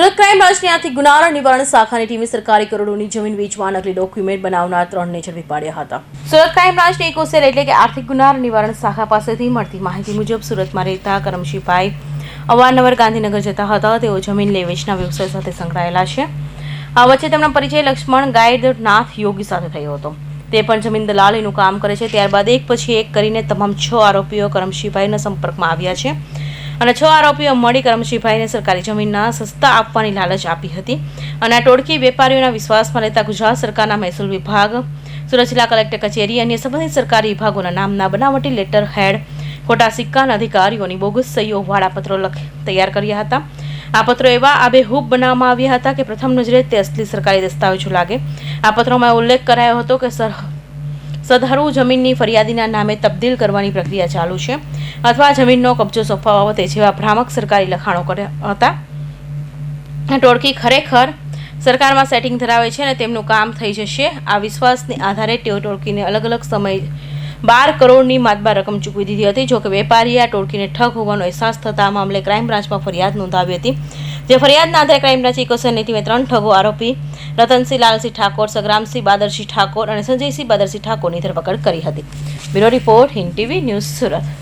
Surat crime બ્રાન્ચની ગુનાના નિવારણ શાખાની ટીમે સરકારી કરોડોની જમીન વેચવા નકલી ડોક્યુમેન્ટ બનાવનાર ત્રણને ઝડપી પાડ્યા હતા. સુરત ક્રાઇમ બ્રાન્ચની એકોસેર એટલે કે આર્થિક ગુનાર નિવારણ શાખા પાસેથી મળતી માહિતી મુજબ સુરતમાં રહેતા કરમશીભાઈ અવારનવાર ગાંધીનગર જતા હતા. તેઓ જમીન લે વેચના વ્યવસાય સાથે સંકળાયેલા છે. આ વચ્ચે તેમનો પરિચય લક્ષ્મણ ગાઈડ નાથ યોગી સાથે થયો હતો. તે પણ જમીન દલાલીનું કામ કરે છે. ત્યારબાદ એક પછી એક કરીને તમામ છ આરોપીઓ કરમશીભાઈના સંપર્કમાં આવ્યા છે. અને છ આરોપીઓ મળી કરમશીભાઈને સરકારી જમીનના સસ્તા આપવાની લાલચ આપી હતી. અને આ ટોળકી વેપારીઓના વિશ્વાસમાં લેતા ગુજરાત સરકારના મહેસૂલ વિભાગ, સુરત જિલ્લા કલેક્ટર કચેરી અને સંબંધિત સરકારી વિભાગોના નામના બનાવટી લેટર હેડ, ખોટા સિક્કાના અધિકારીઓની બોગસ સહીઓ વાળા પત્રો તૈયાર કર્યા હતા. આ પત્રો એવા આબેહૂબ બનાવવામાં આવ્યા હતા કે પ્રથમ નજરે તે અસલી સરકારી દસ્તાવેજો લાગે. આ પત્રોમાં ઉલ્લેખ કરાયો હતો કે સર સદહરુ જમીનની ફરિયાદીના નામે તબદીલ કરવાની પ્રક્રિયા ચાલુ છે. અથવા જમીનનો કબજો સોંપવા બાબતે જેવા ભ્રામક સરકારી લખાણો કર્યા હતા. ટોળકી ખરેખર સરકારમાં સેટિંગ ધરાવે છે અને તેમનું કામ થઈ જશે. આ વિશ્વાસને આધારે તેઓ ટોળકીને અલગ અલગ સમય બાર કરોડની માતબાર રકમ ચૂકવી દીધી હતી, જોકે વેપારીએ આ ટોળકીને ઠગ હોવાનો અહેસાસ થતા મામલે ક્રાઇમ બ્રાન્ચમાં ફરિયાદ નોંધાવી હતી. જે ફરિયાદના આધારે ક્રાઇમ બ્રાન્ચ ઇકોસરની ટીમે ત્રણ ઠગો આરોપી, રતનસિંહ લાલસિંહ ઠાકોર, સગ્રામસિંહ બાદરસિંહ ઠાકોર અને સંજયસિંહ બાદરસિંહ ઠાકોરની ધરપકડ કરી હતી. Bureau report Hind TV news Surat.